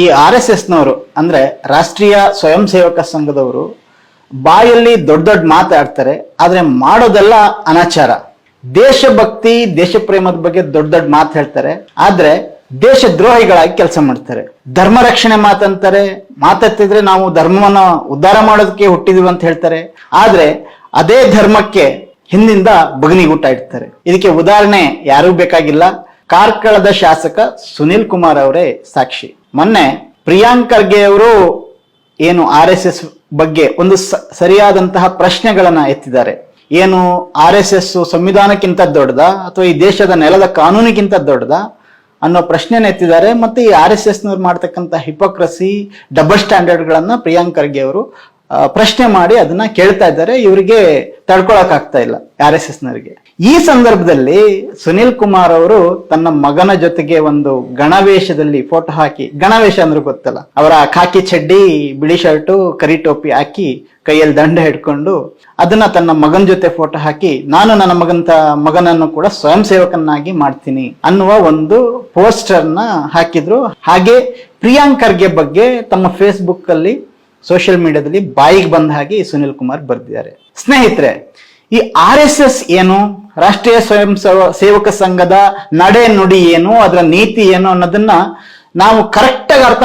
ಈ R S ಎಸ್ನವರು ಅಂದ್ರೆ ರಾಷ್ಟ್ರೀಯ ಸ್ವಯಂ ಸೇವಕ ಸಂಘದವರು ಬಾಯಲ್ಲಿ ದೊಡ್ಡ ದೊಡ್ಡ ಮಾತಾಡ್ತಾರೆ, ಆದ್ರೆ ಮಾಡೋದೆಲ್ಲ ಅನಾಚಾರ. ದೇಶಭಕ್ತಿ ದೇಶ ಪ್ರೇಮದ ಬಗ್ಗೆ ದೊಡ್ಡ ದೊಡ್ಡ ಮಾತು ಹೇಳ್ತಾರೆ, ಆದ್ರೆ ದೇಶ ದ್ರೋಹಿಗಳಾಗಿ ಕೆಲಸ ಮಾಡ್ತಾರೆ. ಧರ್ಮ ರಕ್ಷಣೆ ಮಾತಂತಾರೆ ಮಾತಾಡ್ತಿದ್ರೆ ನಾವು ಧರ್ಮವನ್ನ ಉದ್ಧಾರ ಮಾಡೋದಕ್ಕೆ ಹುಟ್ಟಿದೀವಿ ಅಂತ ಹೇಳ್ತಾರೆ, ಆದ್ರೆ ಅದೇ ಧರ್ಮಕ್ಕೆ ಹಿಂದಿಂದ ಬಗನಿಗೂಟ ಇಡ್ತಾರೆ. ಇದಕ್ಕೆ ಉದಾಹರಣೆ ಯಾರಿಗೂ ಬೇಕಾಗಿಲ್ಲ. ಕಾರ್ಕಳದ ಶಾಸಕ ಸುನಿಲ್ ಕುಮಾರ್ ಅವರೇ ಸಾಕ್ಷಿ. ಮೊನ್ನೆ ಪ್ರಿಯಾಂಕ್ ಖರ್ಗೆ ಅವರು ಏನು ಆರ್ ಎಸ್ ಎಸ್ ಬಗ್ಗೆ ಒಂದು ಸರಿಯಾದಂತಹ ಪ್ರಶ್ನೆಗಳನ್ನ ಎತ್ತಿದ್ದಾರೆ. ಏನು ಆರ್ ಎಸ್ ಎಸ್ ಸಂವಿಧಾನಕ್ಕಿಂತ ದೊಡ್ಡದ ಅಥವಾ ಈ ದೇಶದ ನೆಲದ ಕಾನೂನಿಗಿಂತ ದೊಡ್ಡದ ಅನ್ನೋ ಪ್ರಶ್ನೆನ ಎತ್ತಿದ್ದಾರೆ. ಮತ್ತೆ ಈ ಆರ್ ಎಸ್ ಎಸ್ ನವ್ರು ಮಾಡ್ತಕ್ಕಂಥ ಹಿಪೋಕ್ರಸಿ ಡಬಲ್ ಸ್ಟ್ಯಾಂಡರ್ಡ್ಗಳನ್ನ ಪ್ರಿಯಾಂಕ್ ಖರ್ಗೆ ಅವರು ಪ್ರಶ್ನೆ ಮಾಡಿ ಅದನ್ನ ಕೇಳ್ತಾ ಇದ್ದಾರೆ. ಇವರಿಗೆ ತಡ್ಕೊಳಕ್ ಆಗ್ತಾ ಇಲ್ಲ ಆರ್ ಎಸ್ ಈ ಸಂದರ್ಭದಲ್ಲಿ ಸುನಿಲ್ ಕುಮಾರ್ ಅವರು ತನ್ನ ಮಗನ ಜೊತೆಗೆ ಒಂದು ಗಣವೇಷದಲ್ಲಿ ಫೋಟೋ ಹಾಕಿ ಗಣವೇಷ ಅಂದ್ರೆ ಗೊತ್ತಲ್ಲ, ಅವರ ಖಾಕಿ ಚಡ್ಡಿ, ಬಿಳಿ ಶರ್ಟು, ಕರಿ ಟೋಪಿ ಹಾಕಿ ಕೈಯಲ್ಲಿ ದಂಡ ಹಿಡ್ಕೊಂಡು ಅದನ್ನ ತನ್ನ ಮಗನ ಜೊತೆ ಫೋಟೋ ಹಾಕಿ, ನಾನು ನನ್ನ ಮಗಂತ ಮಗನನ್ನು ಕೂಡ ಸ್ವಯಂ ಸೇವಕನಾಗಿ ಮಾಡ್ತೀನಿ ಅನ್ನುವ ಒಂದು ಪೋಸ್ಟರ್ನ ಹಾಕಿದ್ರು. ಹಾಗೆ ಪ್ರಿಯಾಂಕರ್ಗೆ ಬಗ್ಗೆ ತಮ್ಮ ಫೇಸ್ಬುಕ್ ಅಲ್ಲಿ ಸೋಷಿಯಲ್ ಮೀಡಿಯಾದಲ್ಲಿ ಬಾಯಿಗೆ ಬಂದ ಹಾಗೆ ಸುನಿಲ್ ಕುಮಾರ್ ಬರೆದಿದ್ದಾರೆ. ಸ್ನೇಹಿತರೆ, ಈ ಆರ್ ಎಸ್ ಏನು, ರಾಷ್ಟ್ರೀಯ ಸ್ವಯಂ ಸೇವ- ಸೇವಕ ಸಂಘದ ನಡೆ ನುಡಿ ಏನು, ಅದರ ನೀತಿ ಏನು ಅನ್ನೋದನ್ನ ನಾವು ಕರೆಕ್ಟ್ ಆಗಿ ಅರ್ಥ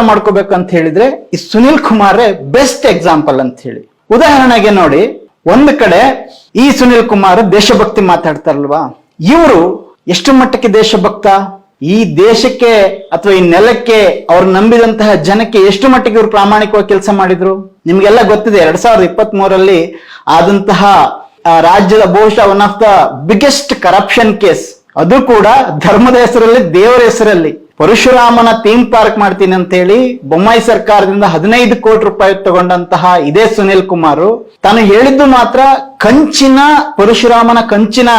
ಅಂತ ಹೇಳಿದ್ರೆ ಈ ಸುನಿಲ್ ಕುಮಾರೇ ಬೆಸ್ಟ್ ಎಕ್ಸಾಂಪಲ್ ಅಂತ ಹೇಳಿ. ಉದಾಹರಣೆಗೆ ನೋಡಿ, ಒಂದು ಕಡೆ ಈ ಸುನಿಲ್ ಕುಮಾರ್ ದೇಶಭಕ್ತಿ ಮಾತಾಡ್ತಾರಲ್ವಾ? ಇವರು ಎಷ್ಟು ಮಟ್ಟಕ್ಕೆ ದೇಶಭಕ್ತ? ಈ ದೇಶಕ್ಕೆ ಅಥವಾ ಈ ನೆಲಕ್ಕೆ ಅವ್ರು ನಂಬಿದಂತಹ ಜನಕ್ಕೆ ಎಷ್ಟು ಮಟ್ಟಿಗೆ ಇವರು ಪ್ರಾಮಾಣಿಕವಾಗಿ ಕೆಲಸ ಮಾಡಿದ್ರು? ನಿಮ್ಗೆಲ್ಲ ಗೊತ್ತಿದೆ, ಎರಡ್ ಸಾವಿರದ ಇಪ್ಪತ್ತ್ ಮೂರಲ್ಲಿ ಆದಂತಹ ರಾಜ್ಯದ ಬಹುಶಃ one of the biggest corruption case ಅದು ಕೂಡ ಧರ್ಮದ ಹೆಸರಲ್ಲಿ, ದೇವರ ಹೆಸರಲ್ಲಿ. ಪರಶುರಾಮನ ಥೀಮ್ ಪಾರ್ಕ್ ಮಾಡ್ತೀನಿ ಅಂತ ಹೇಳಿ ಬೊಮ್ಮಾಯಿ ಸರ್ಕಾರದಿಂದ ಹದಿನೈದು ಕೋಟಿ ರೂಪಾಯಿ ತಗೊಂಡಂತಹ ಇದೇ ಸುನಿಲ್ ಕುಮಾರ್. ತಾನು ಹೇಳಿದ್ದು ಮಾತ್ರ ಕಂಚಿನ, ಪರಶುರಾಮನ ಕಂಚಿನ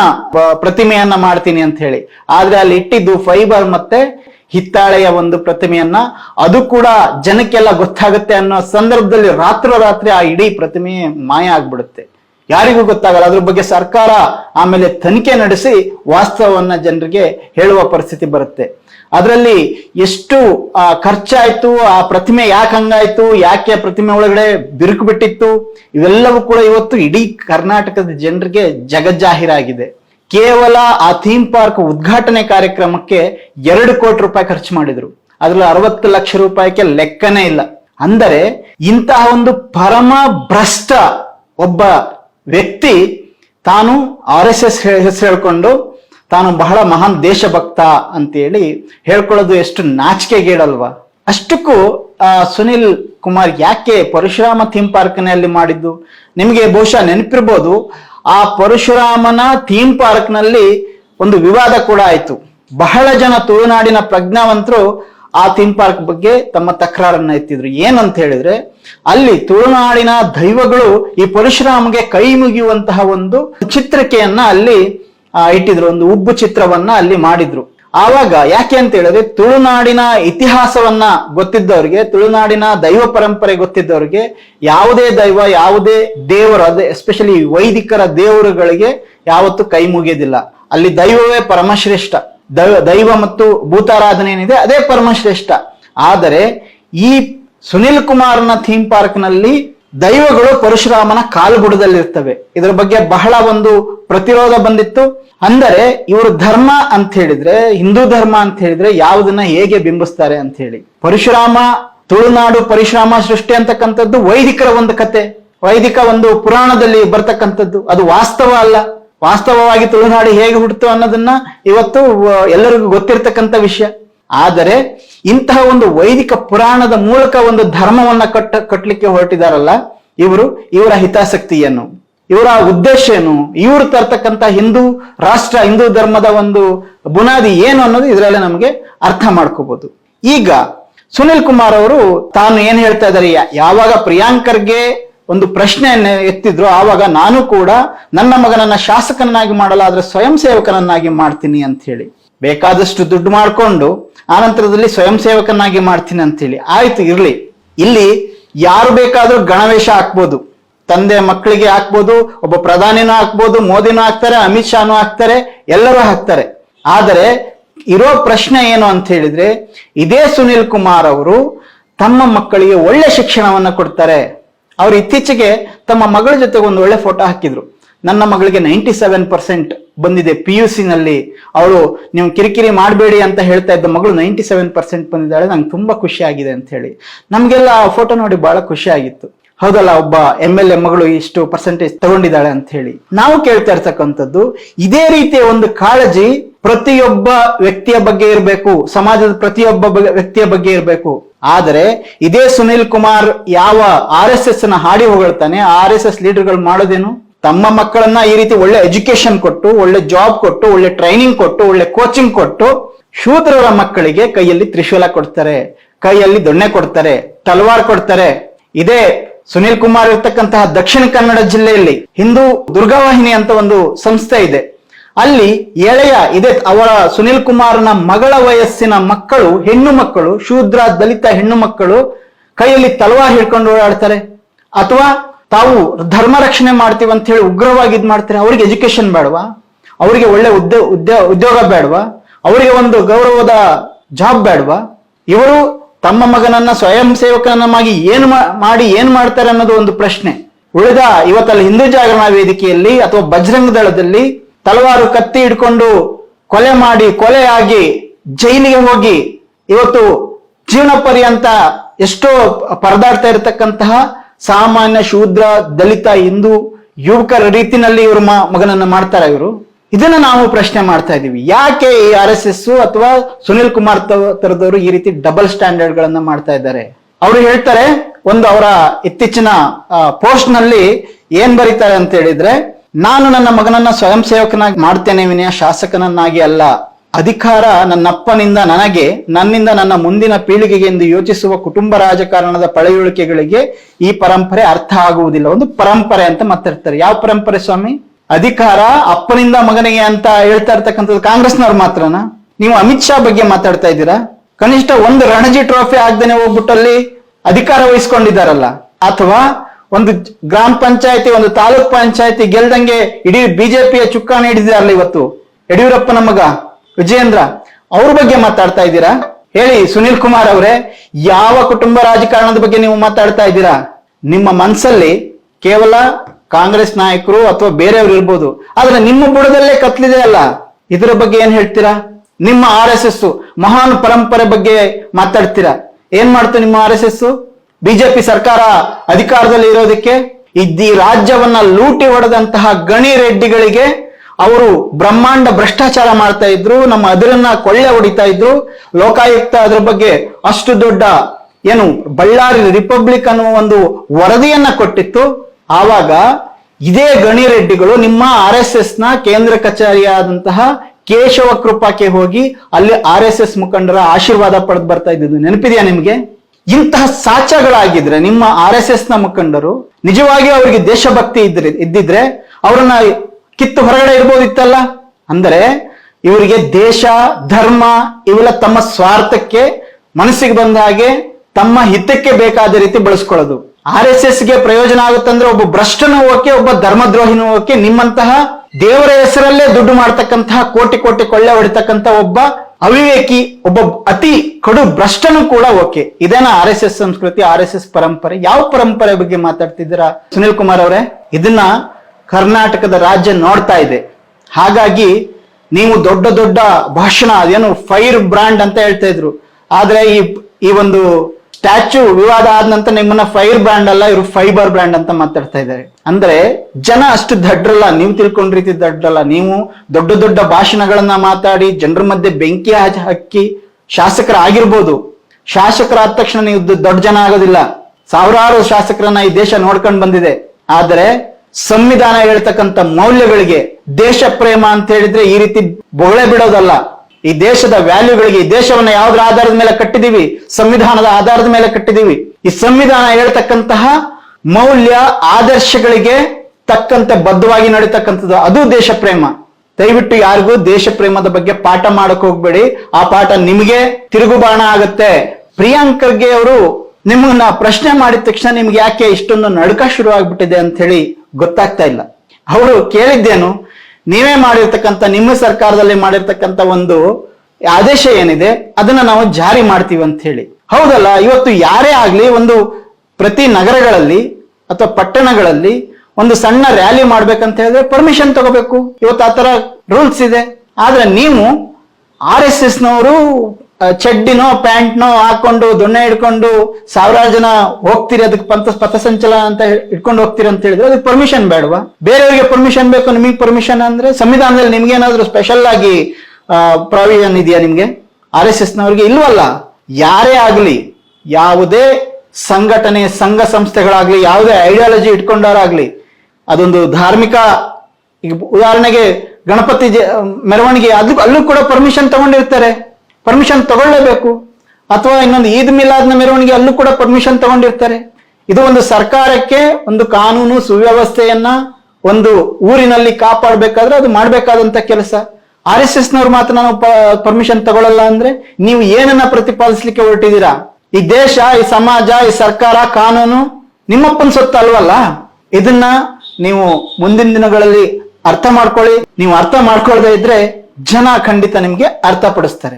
ಪ್ರತಿಮೆಯನ್ನ ಮಾಡ್ತೀನಿ ಅಂತ ಹೇಳಿ. ಆದ್ರೆ ಅಲ್ಲಿ ಇಟ್ಟಿದ್ದು ಫೈಬರ್ ಮತ್ತೆ ಹಿತ್ತಾಳೆಯ ಒಂದು ಪ್ರತಿಮೆಯನ್ನ. ಅದು ಕೂಡ ಜನಕ್ಕೆಲ್ಲ ಗೊತ್ತಾಗುತ್ತೆ ಅನ್ನೋ ಸಂದರ್ಭದಲ್ಲಿ ರಾತ್ರೋರಾತ್ರಿ ಆ ಇಡೀ ಪ್ರತಿಮೆ ಮಾಯ ಆಗ್ಬಿಡುತ್ತೆ. ಯಾರಿಗೂ ಗೊತ್ತಾಗಲ್ಲ. ಅದ್ರ ಬಗ್ಗೆ ಸರ್ಕಾರ ಆಮೇಲೆ ತನಿಖೆ ನಡೆಸಿ ವಾಸ್ತವವನ್ನ ಜನರಿಗೆ ಹೇಳುವ ಪರಿಸ್ಥಿತಿ ಬರುತ್ತೆ. ಅದರಲ್ಲಿ ಎಷ್ಟು ಆ, ಖರ್ಚಾಯ್ತು ಆ ಪ್ರತಿಮೆ ಯಾಕೆ ಹಂಗಾಯ್ತು ಯಾಕೆ ಪ್ರತಿಮೆ ಒಳಗಡೆ ಬಿರುಕು ಬಿಟ್ಟಿತ್ತು ಇವೆಲ್ಲವೂ ಕೂಡ ಇವತ್ತು ಇಡೀ ಕರ್ನಾಟಕದ ಜನರಿಗೆ ಜಗಜ್ಜಾಹೀರಾಗಿದೆ. ಕೇವಲ ಆ ಥೀಮ್ ಪಾರ್ಕ್ ಉದ್ಘಾಟನೆ ಕಾರ್ಯಕ್ರಮಕ್ಕೆ ಎರಡು ಕೋಟಿ ರೂಪಾಯಿ ಖರ್ಚು ಮಾಡಿದ್ರು. ಅದ್ರಲ್ಲಿ ಅರವತ್ತು ಲಕ್ಷ ರೂಪಾಯಿಗೆ ಲೆಕ್ಕನೇ ಇಲ್ಲ. ಅಂದರೆ ಇಂತಹ ಒಂದು ಪರಮ ಭ್ರಷ್ಟ ಒಬ್ಬ ವ್ಯಕ್ತಿ ತಾನು ಆರ್ ಎಸ್ ಎಸ್ ಹೆಸರು ಹೇಳ್ಕೊಂಡು ತಾನು ಬಹಳ ಮಹಾನ್ ದೇಶಭಕ್ತ ಅಂತೇಳಿ ಹೇಳ್ಕೊಳ್ಳೋದು ಎಷ್ಟು ನಾಚಿಕೆಗೇಡಲ್ವಾ? ಅಷ್ಟಕ್ಕೂ ಸುನಿಲ್ ಕುಮಾರ್ ಯಾಕೆ ಪರಶುರಾಮ ಥೀಮ್ ಪಾರ್ಕ್ನಲ್ಲಿ ಮಾಡಿದ್ದು? ನಿಮಗೆ ಬಹುಶಃ ನೆನಪಿರ್ಬೋದು, ಆ ಪರಶುರಾಮನ ಥೀಮ್ ಪಾರ್ಕ್ನಲ್ಲಿ ಒಂದು ವಿವಾದ ಕೂಡ ಆಯಿತು. ಬಹಳ ಜನ ತುಳುನಾಡಿನ ಪ್ರಜ್ಞಾವಂತರು ಆ ಥೀಮ್ ಪಾರ್ಕ್ ಬಗ್ಗೆ ತಮ್ಮ ತಕರಾರನ್ನ ಎತ್ತಿದ್ರು. ಏನಂತ ಹೇಳಿದ್ರೆ, ಅಲ್ಲಿ ತುಳುನಾಡಿನ ದೈವಗಳು ಈ ಪರಶುರಾಮ್ಗೆ ಕೈ ಮುಗಿಯುವಂತಹ ಒಂದು ಚಿತ್ರಕೆಯನ್ನ ಅಲ್ಲಿ ಇಟ್ಟಿದ್ರು. ಒಂದು ಉಬ್ಬು ಚಿತ್ರವನ್ನ ಅಲ್ಲಿ ಮಾಡಿದ್ರು. ಆವಾಗ ಯಾಕೆ ಅಂತ ಹೇಳಿದ್ರೆ, ತುಳುನಾಡಿನ ಇತಿಹಾಸವನ್ನ ಗೊತ್ತಿದ್ದವ್ರಿಗೆ, ತುಳುನಾಡಿನ ದೈವ ಪರಂಪರೆ ಗೊತ್ತಿದ್ದವ್ರಿಗೆ ಯಾವುದೇ ದೈವ, ಯಾವುದೇ ದೇವರು, ಅದೇ ಎಸ್ಪೆಷಲಿ ವೈದಿಕರ ದೇವರುಗಳಿಗೆ ಯಾವತ್ತೂ ಕೈ ಮುಗಿಯೋದಿಲ್ಲ. ಅಲ್ಲಿ ದೈವವೇ ಪರಮಶ್ರೇಷ್ಠ. ದೈವ ಮತ್ತು ಭೂತಾರಾಧನೆ ಏನಿದೆ ಅದೇ ಪರಮಶ್ರೇಷ್ಠ. ಆದರೆ ಈ ಸುನಿಲ್ ಕುಮಾರ್ನ ಥೀಮ್ ಪಾರ್ಕ್ನಲ್ಲಿ ದೈವಗಳು ಪರಶುರಾಮನ ಕಾಲುಗುಡದಲ್ಲಿರ್ತವೆ. ಇದರ ಬಗ್ಗೆ ಬಹಳ ಒಂದು ಪ್ರತಿರೋಧ ಬಂದಿತ್ತು. ಅಂದರೆ ಇವರು ಧರ್ಮ ಅಂತ ಹೇಳಿದ್ರೆ, ಹಿಂದೂ ಧರ್ಮ ಅಂತ ಹೇಳಿದ್ರೆ ಯಾವುದನ್ನ ಹೇಗೆ ಬಿಂಬಿಸ್ತಾರೆ ಅಂತ ಹೇಳಿ. ಪರಶುರಾಮ, ತುಳುನಾಡು ಪರಶುರಾಮ ಸೃಷ್ಟಿ ಅಂತಕ್ಕಂಥದ್ದು ವೈದಿಕರ ಒಂದು ಕತೆ. ವೈದಿಕ ಒಂದು ಪುರಾಣದಲ್ಲಿ ಬರ್ತಕ್ಕಂಥದ್ದು. ಅದು ವಾಸ್ತವ ಅಲ್ಲ. ವಾಸ್ತವವಾಗಿ ತುಳುನಾಡು ಹೇಗೆ ಹುಟ್ಟಿತು ಅನ್ನೋದನ್ನ ಇವತ್ತು ಎಲ್ಲರಿಗೂ ಗೊತ್ತಿರ್ತಕ್ಕಂಥ ವಿಷಯ. ಆದರೆ ಇಂತಹ ಒಂದು ವೈದಿಕ ಪುರಾಣದ ಮೂಲಕ ಒಂದು ಧರ್ಮವನ್ನ ಕಟ್ಟ ಕಟ್ಟಲಿಕ್ಕೆ ಹೊರಟಿದಾರಲ್ಲ, ಇವರು, ಇವರ ಹಿತಾಸಕ್ತಿ ಏನು ಇವರ ಉದ್ದೇಶ ಏನು ಇವರು ತರ್ತಕ್ಕಂಥ ಹಿಂದೂ ರಾಷ್ಟ್ರ, ಹಿಂದೂ ಧರ್ಮದ ಒಂದು ಬುನಾದಿ ಏನು ಅನ್ನೋದು ಇದರಲ್ಲಿ ನಮಗೆ ಅರ್ಥ ಮಾಡ್ಕೋಬಹುದು ಈಗ ಸುನಿಲ್ ಕುಮಾರ್ ಅವರು ತಾನು ಏನ್ ಹೇಳ್ತಾ ಇದ್ದಾರೆ ಯಾವಾಗ ಪ್ರಿಯಾಂಕರ್ಗೆ ಒಂದು ಪ್ರಶ್ನೆಯನ್ನ ಎತ್ತಿದ್ರು. ಆವಾಗ ನಾನು ಕೂಡ ನನ್ನ ಮಗನನ್ನ ಶಾಸಕನನ್ನಾಗಿ ಮಾಡಲಾದ್ರೆ ಸ್ವಯಂ ಸೇವಕನನ್ನಾಗಿ ಮಾಡ್ತೀನಿ ಅಂತ ಹೇಳಿ ಬೇಕಾದಷ್ಟು ದುಡ್ಡು ಮಾಡ್ಕೊಂಡು ಆನಂತರದಲ್ಲಿ ಸ್ವಯಂ ಸೇವಕನಾಗಿ ಮಾಡ್ತೀನಿ ಅಂತ ಹೇಳಿ ಆಯ್ತು, ಇರ್ಲಿ. ಇಲ್ಲಿ ಯಾರು ಬೇಕಾದ್ರೂ ಗಣವೇಶ ಹಾಕ್ಬೋದು. ತಂದೆ ಮಕ್ಕಳಿಗೆ ಹಾಕ್ಬೋದು, ಒಬ್ಬ ಪ್ರಧಾನಿನೂ ಹಾಕ್ಬೋದು, ಮೋದಿನೂ ಹಾಕ್ತಾರೆ, ಅಮಿತ್ ಶಾನು ಹಾಕ್ತಾರೆ, ಎಲ್ಲರೂ ಹಾಕ್ತಾರೆ. ಆದರೆ ಇರೋ ಪ್ರಶ್ನೆ ಏನು ಅಂತ ಹೇಳಿದ್ರೆ, ಇದೇ ಸುನಿಲ್ ಕುಮಾರ್ ಅವರು ತಮ್ಮ ಮಕ್ಕಳಿಗೆ ಒಳ್ಳೆ ಶಿಕ್ಷಣವನ್ನ ಕೊಡ್ತಾರೆ. ಅವ್ರು ಇತ್ತೀಚೆಗೆ ತಮ್ಮ ಮಗಳ ಜೊತೆ ಒಂದು ಒಳ್ಳೆ ಫೋಟೋ ಹಾಕಿದ್ರು. ನನ್ನ ಮಗಳಿಗೆ ನೈಂಟಿ ಸೆವೆನ್ ಪರ್ಸೆಂಟ್ ಬಂದಿದೆ ಪಿ ಯು ಸಿ ನಲ್ಲಿ. ಅವಳು ನೀವು ಕಿರಿಕಿರಿ ಮಾಡಬೇಡಿ ಅಂತ ಹೇಳ್ತಾ ಇದ್ದ ಮಗಳು ನೈಂಟಿ ಸೆವೆನ್ ಪರ್ಸೆಂಟ್ ಬಂದಿದ್ದಾಳೆ, ನಂಗೆ ತುಂಬಾ ಖುಷಿ ಆಗಿದೆ ಅಂತ ಹೇಳಿ. ನಮ್ಗೆಲ್ಲ ಆ ಫೋಟೋ ನೋಡಿ ಬಹಳ ಖುಷಿ ಆಗಿತ್ತು. ಹೌದಲ್ಲ, ಒಬ್ಬ ಎಂ ಎಲ್ ಎ ಮಗಳು ಇಷ್ಟು ಪರ್ಸೆಂಟೇಜ್ ತಗೊಂಡಿದ್ದಾಳೆ ಅಂತ ಹೇಳಿ. ನಾವು ಕೇಳ್ತಾ ಇರ್ತಕ್ಕಂಥದ್ದು, ಇದೇ ರೀತಿಯ ಒಂದು ಕಾಳಜಿ ಪ್ರತಿಯೊಬ್ಬ ವ್ಯಕ್ತಿಯ ಬಗ್ಗೆ ಇರಬೇಕು. ಸಮಾಜದ ಪ್ರತಿಯೊಬ್ಬ ವ್ಯಕ್ತಿಯ ಬಗ್ಗೆ ಇರಬೇಕು. ಆದರೆ ಇದೇ ಸುನಿಲ್ ಕುಮಾರ್ ಯಾವ ಆರ್ ಎಸ್ ಎಸ್ನ ಹಾಡಿ ಹೊಗಳ್ತಾನೆ ಆರ್ ಎಸ್ ಎಸ್ ಲೀಡರ್ಗಳು ಮಾಡೋದೇನು? ತಮ್ಮ ಮಕ್ಕಳನ್ನ ಈ ರೀತಿ ಒಳ್ಳೆ ಎಜುಕೇಶನ್ ಕೊಟ್ಟು, ಒಳ್ಳೆ ಜಾಬ್ ಕೊಟ್ಟು, ಒಳ್ಳೆ ಟ್ರೈನಿಂಗ್ ಕೊಟ್ಟು, ಒಳ್ಳೆ ಕೋಚಿಂಗ್ ಕೊಟ್ಟು ಶೂದ್ರರ ಮಕ್ಕಳಿಗೆ ಕೈಯಲ್ಲಿ ತ್ರಿಶೂಲ ಕೊಡ್ತಾರೆ, ಕೈಯಲ್ಲಿ ದೊಣ್ಣೆ ಕೊಡ್ತಾರೆ, ತಲವಾರ್ ಕೊಡ್ತಾರೆ. ಇದೇ ಸುನಿಲ್ ಕುಮಾರ್ ಇರ್ತಕ್ಕಂತಹ ದಕ್ಷಿಣ ಕನ್ನಡ ಜಿಲ್ಲೆಯಲ್ಲಿ ಹಿಂದೂ ದುರ್ಗಾವಾಹಿನಿ ಅಂತ ಒಂದು ಸಂಸ್ಥೆ ಇದೆ. ಅಲ್ಲಿ ಎಳೆಯ, ಇದೆ ಅವರ ಸುನಿಲ್ ಕುಮಾರ್ನ ಮಗಳ ವಯಸ್ಸಿನ ಮಕ್ಕಳು, ಹೆಣ್ಣು ಮಕ್ಕಳು, ಶೂದ್ರ, ದಲಿತ ಹೆಣ್ಣು ಮಕ್ಕಳು ಕೈಯಲ್ಲಿ ತಲವಾರ್ ಹಿಡ್ಕೊಂಡು ಓಡಾಡ್ತಾರೆ. ಅಥವಾ ತಾವು ಧರ್ಮ ರಕ್ಷಣೆ ಮಾಡ್ತೀವಿ ಅಂತ ಹೇಳಿ ಉಗ್ರವಾಗಿ ಇದ್ ಮಾಡ್ತಾರೆ. ಅವ್ರಿಗೆ ಎಜುಕೇಶನ್ ಬೇಡವಾ? ಅವರಿಗೆ ಒಳ್ಳೆ ಉದ್ಯೋಗ ಉದ್ಯೋಗ ಉದ್ಯೋಗ ಬೇಡವಾ? ಅವರಿಗೆ ಒಂದು ಗೌರವದ ಜಾಬ್ ಬೇಡವಾ? ಇವರು ತಮ್ಮ ಮಗನನ್ನ ಸ್ವಯಂ ಸೇವಕನನ್ನಾಗಿ ಏನು ಮಾಡಿ ಏನ್ ಮಾಡ್ತಾರೆ ಅನ್ನೋದು ಒಂದು ಪ್ರಶ್ನೆ. ಉಳಿದ ಇವತ್ತಲ್ಲಿ ಹಿಂದೂ ಜಾಗರಣ ವೇದಿಕೆಯಲ್ಲಿ ಅಥವಾ ಬಜರಂಗ ದಳದಲ್ಲಿ ತಲವಾರು ಕತ್ತಿ ಹಿಡ್ಕೊಂಡು ಕೊಲೆ ಮಾಡಿ ಕೊಲೆಯಾಗಿ ಜೈಲಿಗೆ ಹೋಗಿ ಇವತ್ತು ಜೀವನ ಪರ್ಯಂತ ಎಷ್ಟೋ ಪರದಾಡ್ತಾ ಇರತಕ್ಕಂತಹ ಸಾಮಾನ್ಯ, ಶೂದ್ರ, ದಲಿತ, ಹಿಂದೂ ಯುವಕರ ರೀತಿನಲ್ಲಿ ಇವರು ಮಗನನ್ನ ಮಾಡ್ತಾರೆ ಇವರು? ಇದನ್ನ ನಾವು ಪ್ರಶ್ನೆ ಮಾಡ್ತಾ ಇದೀವಿ. ಯಾಕೆ ಈ ಆರ್ ಎಸ್ ಎಸ್ ಅಥವಾ ಸುನಿಲ್ ಕುಮಾರ್ ತರದವರು ಈ ರೀತಿ ಡಬಲ್ ಸ್ಟ್ಯಾಂಡರ್ಡ್ ಗಳನ್ನ ಮಾಡ್ತಾ ಇದ್ದಾರೆ? ಅವರು ಹೇಳ್ತಾರೆ, ಒಂದು ಅವರ ಇತ್ತೀಚಿನ ಪೋಸ್ಟ್ನಲ್ಲಿ ಏನ್ ಬರೀತಾರೆ ಅಂತ ಹೇಳಿದ್ರೆ ನಾನು ನನ್ನ ಮಗನನ್ನ ಸ್ವಯಂ ಸೇವಕನಾಗಿ ಮಾಡ್ತೇನೆ ವಿನಯ, ಶಾಸಕನನ್ನಾಗಿ ಅಲ್ಲ. ಅಧಿಕಾರ ನನ್ನಪ್ಪನಿಂದ ನನಗೆ, ನನ್ನಿಂದ ನನ್ನ ಮುಂದಿನ ಪೀಳಿಗೆಗೆ ಎಂದು ಯೋಚಿಸುವ ಕುಟುಂಬ ರಾಜಕಾರಣದ ಪಳೆಯುಳಿಕೆಗಳಿಗೆ ಈ ಪರಂಪರೆ ಅರ್ಥ ಆಗುವುದಿಲ್ಲ. ಒಂದು ಪರಂಪರೆ ಅಂತ ಮಾತಾಡ್ತಾರೆ ಯಾವ ಪರಂಪರೆ ಸ್ವಾಮಿ? ಅಧಿಕಾರ ಅಪ್ಪನಿಂದ ಮಗನಿಗೆ ಅಂತ ಹೇಳ್ತಾ ಇರ್ತಕ್ಕಂಥದ್ದು ಕಾಂಗ್ರೆಸ್ನವ್ರು ಮಾತ್ರನಾ? ನೀವು ಅಮಿತ್ ಶಾ ಬಗ್ಗೆ ಮಾತಾಡ್ತಾ ಇದ್ದೀರಾ? ಕನಿಷ್ಠ ಒಂದು ರಣಜಿ ಟ್ರೋಫಿ ಆಗ್ದೇನೆ ಹೋಗ್ಬಿಟ್ಟಲ್ಲಿ ಅಧಿಕಾರ ವಹಿಸ್ಕೊಂಡಿದ್ದಾರಲ್ಲ. ಅಥವಾ ಒಂದು ಗ್ರಾಮ ಪಂಚಾಯತಿ, ಒಂದು ತಾಲೂಕ್ ಪಂಚಾಯತಿ ಗೆಲ್ದಂಗೆ ಇಡೀ ಬಿಜೆಪಿಯ ಚುಕ್ಕಾಣಿ ಹಿಡಿದಿದಾರಲ್ಲ ಇವತ್ತು? ಯಡಿಯೂರಪ್ಪನ ಮಗ, ವಿಜಯೇಂದ್ರ, ಅವ್ರ ಬಗ್ಗೆ ಮಾತಾಡ್ತಾ ಇದ್ದೀರಾ? ಹೇಳಿ, ಸುನಿಲ್ ಕುಮಾರ್ ಅವರೇ, ಯಾವ ಕುಟುಂಬ ರಾಜಕಾರಣದ ಬಗ್ಗೆ ನೀವು ಮಾತಾಡ್ತಾ ಇದ್ದೀರಾ? ನಿಮ್ಮ ಮನಸ್ಸಲ್ಲಿ ಕೇವಲ ಕಾಂಗ್ರೆಸ್ ನಾಯಕರು ಅಥವಾ ಬೇರೆಯವರು ಇರ್ಬೋದು, ಆದ್ರೆ ನಿಮ್ಮ ಬುಡದಲ್ಲೇ ಕತ್ಲಿದೆ ಅಲ್ಲ? ಇದರ ಬಗ್ಗೆ ಏನ್ ಹೇಳ್ತೀರಾ? ನಿಮ್ಮ ಆರ್ ಎಸ್ ಎಸ್ ಮಹಾನ್ ಪರಂಪರೆ ಬಗ್ಗೆ ಮಾತಾಡ್ತೀರಾ? ಏನ್ ಮಾಡ್ತು ನಿಮ್ಮ ಆರ್ ಎಸ್ ಎಸ್ ಬಿಜೆಪಿ ಸರ್ಕಾರ ಅಧಿಕಾರದಲ್ಲಿ ಇರೋದಕ್ಕೆ ಇದ್ದಿ ರಾಜ್ಯವನ್ನ ಲೂಟಿ ಹೊಡೆದಂತಹ ಗಣಿ ರೆಡ್ಡಿಗಳಿಗೆ ಅವರು ಬ್ರಹ್ಮಾಂಡ ಭ್ರಷ್ಟಾಚಾರ ಮಾಡ್ತಾ ಇದ್ರು, ನಮ್ಮ ಅದರನ್ನ ಕೊಳ್ಳೆ ಹೊಡಿತಾ ಇದ್ರು. ಲೋಕಾಯುಕ್ತ ಅದ್ರ ಬಗ್ಗೆ ಅಷ್ಟು ದೊಡ್ಡ ಏನು ಬಳ್ಳಾರಿ ರಿಪಬ್ಲಿಕ್ ಅನ್ನುವ ಒಂದು ವರದಿಯನ್ನ ಕೊಟ್ಟಿತ್ತು. ಆವಾಗ ಇದೇ ಗಣಿ ರೆಡ್ಡಿಗಳು ನಿಮ್ಮ ಆರ್ ಎಸ್ ಎಸ್ನ ಕೇಂದ್ರ ಕಚೇರಿಯಾದಂತಹ ಕೇಶವ ಕೃಪಾಕ್ಕೆ ಹೋಗಿ ಅಲ್ಲಿ ಆರ್ ಎಸ್ ಎಸ್ ಮುಖಂಡರ ಆಶೀರ್ವಾದ ಪಡೆದು ಬರ್ತಾ ಇದ್ದಿದ್ದು. ನೆನಪಿದೆಯಾ ನಿಮ್ಗೆ? ಇಂತಹ ಸಾಚಗಳಾಗಿದ್ರೆ ನಿಮ್ಮ ಆರ್ ಎಸ್ ಎಸ್ನ ಮುಖಂಡರು ನಿಜವಾಗಿ ಅವರಿಗೆ ದೇಶಭಕ್ತಿ ಇದ್ರೆ, ಇದ್ದಿದ್ರೆ ಅವರನ್ನ ಕಿತ್ತು ಹೊರಗಡೆ ಇರ್ಬೋದಿತ್ತಲ್ಲ? ಅಂದರೆ ಇವರಿಗೆ ದೇಶ, ಧರ್ಮ ಇವೆಲ್ಲ ತಮ್ಮ ಸ್ವಾರ್ಥಕ್ಕೆ ಮನಸ್ಸಿಗೆ ಬಂದ ಹಾಗೆ ತಮ್ಮ ಹಿತಕ್ಕೆ ಬೇಕಾದ ರೀತಿ ಬಳಸ್ಕೊಳ್ಳೋದು. ಆರ್ ಎಸ್ ಎಸ್ಗೆ ಪ್ರಯೋಜನ ಆಗುತ್ತಂದ್ರೆ ಒಬ್ಬ ಭ್ರಷ್ಟನು ಓಕೆ ಒಬ್ಬ ಧರ್ಮದ್ರೋಹಿನೂ ಓಕೆ ನಿಮ್ಮಂತಹ ದೇವರ ಹೆಸರಲ್ಲೇ ದುಡ್ಡು ಮಾಡ್ತಕ್ಕಂತಹ ಕೋಟಿ ಕೋಟಿ ಕೊಳ್ಳೆ ಹೊಡಿತಕ್ಕಂತ ಒಬ್ಬ ಅವಿವೇಕಿ ಒಬ್ಬ ಅತಿ ಕಡು ಭ್ರಷ್ಟನು ಕೂಡ ಓಕೆ. ಇದೇನ ಆರ್ ಎಸ್ ಎಸ್ ಸಂಸ್ಕೃತಿ, ಆರ್ ಎಸ್ ಎಸ್ ಪರಂಪರೆ? ಯಾವ ಪರಂಪರೆ ಬಗ್ಗೆ ಮಾತಾಡ್ತಿದ್ದೀರಾ? ಸುನಿಲ್ ಕುಮಾರ್ ಅವರೇ, ಇದನ್ನ ಕರ್ನಾಟಕದ ರಾಜ್ಯ ನೋಡ್ತಾ ಇದೆ. ಹಾಗಾಗಿ ನೀವು ದೊಡ್ಡ ದೊಡ್ಡ ಭಾಷಣ, ಅದೇನು ಫೈರ್ ಬ್ರಾಂಡ್ ಅಂತ ಹೇಳ್ತಾ ಇದ್ರು. ಆದ್ರೆ ಈ ಈ ಒಂದು ಸ್ಟ್ಯಾಚು ವಿವಾದ ಆದ ನಂತರ ನಿಮ್ಮನ್ನ ಫೈರ್ ಬ್ರ್ಯಾಂಡ್ ಅಲ್ಲ, ಇವರು ಫೈಬರ್ ಬ್ರ್ಯಾಂಡ್ ಅಂತ ಮಾತಾಡ್ತಾ ಇದ್ದಾರೆ. ಅಂದ್ರೆ ಜನ ಅಷ್ಟು ದಡ್ರಲ್ಲ, ನೀವು ತಿಳ್ಕೊಂಡ ರೀತಿ ದಡ್ಡಲ್ಲ ನೀವು ದೊಡ್ಡ ದೊಡ್ಡ ಭಾಷಣಗಳನ್ನ ಮಾತಾಡಿ, ಜನರ ಮಧ್ಯೆ ಬೆಂಕಿ ಹಚ್ಚಿ ಹಾಕಿ ಶಾಸಕರಾಗಿರ್ಬೋದು. ಶಾಸಕರಾದ ತಕ್ಷಣ ನೀವು ದೊಡ್ಡ ಜನ ಆಗೋದಿಲ್ಲ. ಸಾವಿರಾರು ಶಾಸಕರನ್ನ ಈ ದೇಶ ನೋಡ್ಕೊಂಡು ಬಂದಿದೆ. ಆದರೆ ಸಂವಿಧಾನ ಹೇಳ್ತಕ್ಕಂಥ ಮೌಲ್ಯಗಳಿಗೆ ದೇಶ ಪ್ರೇಮ ಅಂತ ಹೇಳಿದ್ರೆ ಈ ರೀತಿ ಬೊಗಳೆ ಬಿಡೋದಲ್ಲ. ಈ ದೇಶದ ವ್ಯಾಲ್ಯೂಗಳಿಗೆ ಈ ದೇಶವನ್ನ ಯಾವ್ದ್ರ ಆಧಾರದ ಮೇಲೆ ಕಟ್ಟಿದೀವಿ? ಸಂವಿಧಾನದ ಆಧಾರದ ಮೇಲೆ ಕಟ್ಟಿದೀವಿ. ಈ ಸಂವಿಧಾನ ಹೇಳ್ತಕ್ಕಂತಹ ಮೌಲ್ಯ ಆದರ್ಶಗಳಿಗೆ ತಕ್ಕಂತೆ ಬದ್ಧವಾಗಿ ನಡೀತಕ್ಕಂಥದ್ದು ಅದು ದೇಶ ಪ್ರೇಮ. ದಯವಿಟ್ಟು ಯಾರಿಗೂ ದೇಶ ಪ್ರೇಮದ ಬಗ್ಗೆ ಪಾಠ ಮಾಡಕ್ ಹೋಗ್ಬೇಡಿ. ಆ ಪಾಠ ನಿಮಗೆ ತಿರುಗುಬಾಣ ಆಗತ್ತೆ. ಪ್ರಿಯಾಂಕರ್ಗೆ ಅವರು ನಿಮ್ಮನ್ನ ಪ್ರಶ್ನೆ ಮಾಡಿದ ತಕ್ಷಣ ನಿಮ್ಗೆ ಯಾಕೆ ಇಷ್ಟೊಂದು ನಡುಕ ಶುರು ಆಗ್ಬಿಟ್ಟಿದೆ ಅಂತ ಹೇಳಿ ಗೊತ್ತಾಗ್ತಾ ಇಲ್ಲ. ಅವರು ಕೇಳಿದ್ದೇನು? ನೀವೇ ಮಾಡಿರ್ತಕ್ಕಂಥ, ನಿಮ್ಮ ಸರ್ಕಾರದಲ್ಲಿ ಮಾಡಿರ್ತಕ್ಕಂಥ ಒಂದು ಆದೇಶ ಏನಿದೆ, ಅದನ್ನ ನಾವು ಜಾರಿ ಮಾಡ್ತೀವಿ ಅಂತ ಹೇಳಿ. ಹೌದಲ್ಲ, ಇವತ್ತು ಯಾರೇ ಆಗ್ಲಿ ಒಂದು ಪ್ರತಿ ನಗರಗಳಲ್ಲಿ ಅಥವಾ ಪಟ್ಟಣಗಳಲ್ಲಿ ಒಂದು ಸಣ್ಣ ರ್ಯಾಲಿ ಮಾಡ್ಬೇಕಂತ ಹೇಳಿದ್ರೆ ಪರ್ಮಿಷನ್ ತಗೋಬೇಕು. ಇವತ್ತು ಆ ತರ ರೂಲ್ಸ್ ಇದೆ. ಆದ್ರೆ ನೀವು ಆರ್ ಎಸ್ ಎಸ್ ನವರು ಚಡ್ಡಿನೋ, ಪ್ಯಾಂಟ್ನೋ ಹಾಕೊಂಡು, ದೊಣ್ಣೆ ಹಿಡ್ಕೊಂಡು ಸಾವಿರಾರು ಜನ ಹೋಗ್ತೀರಿ, ಅದಕ್ಕೆ ಪಂಥ ಪಥಸಂಚಲನ ಅಂತ ಇಟ್ಕೊಂಡು ಹೋಗ್ತೀರಿ ಅಂತ ಹೇಳಿದ್ರೆ ಅದಕ್ಕೆ ಪರ್ಮಿಷನ್ ಬೇಡವಾ? ಬೇರೆಯವರಿಗೆ ಪರ್ಮಿಷನ್ ಬೇಕು, ನಿಮಗೆ ಪರ್ಮಿಷನ್ ಅಂದ್ರೆ ಸಂವಿಧಾನದಲ್ಲಿ ನಿಮ್ಗೆ ಏನಾದ್ರು ಸ್ಪೆಷಲ್ ಆಗಿ ಪ್ರಾವಿಷನ್ ಇದೆಯಾ ನಿಮ್ಗೆ? ಆರ್ ಎಸ್ ಎಸ್ ನವರಿಗೆ ಇಲ್ವಲ್ಲ? ಯಾರೇ ಆಗ್ಲಿ, ಯಾವುದೇ ಸಂಘಟನೆ, ಸಂಘ ಸಂಸ್ಥೆಗಳಾಗ್ಲಿ, ಯಾವುದೇ ಐಡಿಯಾಲಜಿ ಇಟ್ಕೊಂಡವರಾಗ್ಲಿ, ಅದೊಂದು ಧಾರ್ಮಿಕ ಉದಾಹರಣೆಗೆ ಗಣಪತಿ ಮೆರವಣಿಗೆ, ಅದು, ಅಲ್ಲೂ ಕೂಡ ಪರ್ಮಿಷನ್ ತಗೊಂಡಿರ್ತಾರೆ. ಪರ್ಮಿಷನ್ ತಗೊಳ್ಳೇಬೇಕು. ಅಥವಾ ಇನ್ನೊಂದು ಈದ್ ಮಿಲಾದ್ನ ಮೆರವಣಿಗೆ ಅಲ್ಲೂ ಕೂಡ ಪರ್ಮಿಷನ್ ತಗೊಂಡಿರ್ತಾರೆ. ಇದು ಒಂದು ಸರ್ಕಾರಕ್ಕೆ ಒಂದು ಕಾನೂನು ಸುವ್ಯವಸ್ಥೆಯನ್ನ ಒಂದು ಊರಿನಲ್ಲಿ ಕಾಪಾಡಬೇಕಾದ್ರೆ ಅದು ಮಾಡಬೇಕಾದಂತ ಕೆಲಸ. ಆರ್ ಎಸ್ ಎಸ್ ನವ್ರು ಮಾತ್ರ ನಾವು ಪರ್ಮಿಷನ್ ತಗೊಳ್ಳಲ್ಲ ಅಂದ್ರೆ ನೀವು ಏನನ್ನ ಪ್ರತಿಪಾದಿಸ್ಲಿಕ್ಕೆ ಹೊರಟಿದ್ದೀರಾ? ಈ ದೇಶ, ಈ ಸಮಾಜ, ಈ ಸರ್ಕಾರ, ಕಾನೂನು ನಿಮ್ಮಪ್ಪನ ಸೊತ್ತು ಅಲ್ವಲ್ಲ? ಇದನ್ನ ನೀವು ಮುಂದಿನ ದಿನಗಳಲ್ಲಿ ಅರ್ಥ ಮಾಡ್ಕೊಳ್ಳಿ. ನೀವು ಅರ್ಥ ಮಾಡ್ಕೊಳ್ದೇ ಇದ್ರೆ ಜನ ಖಂಡಿತ ನಿಮ್ಗೆ ಅರ್ಥಪಡಿಸ್ತಾರೆ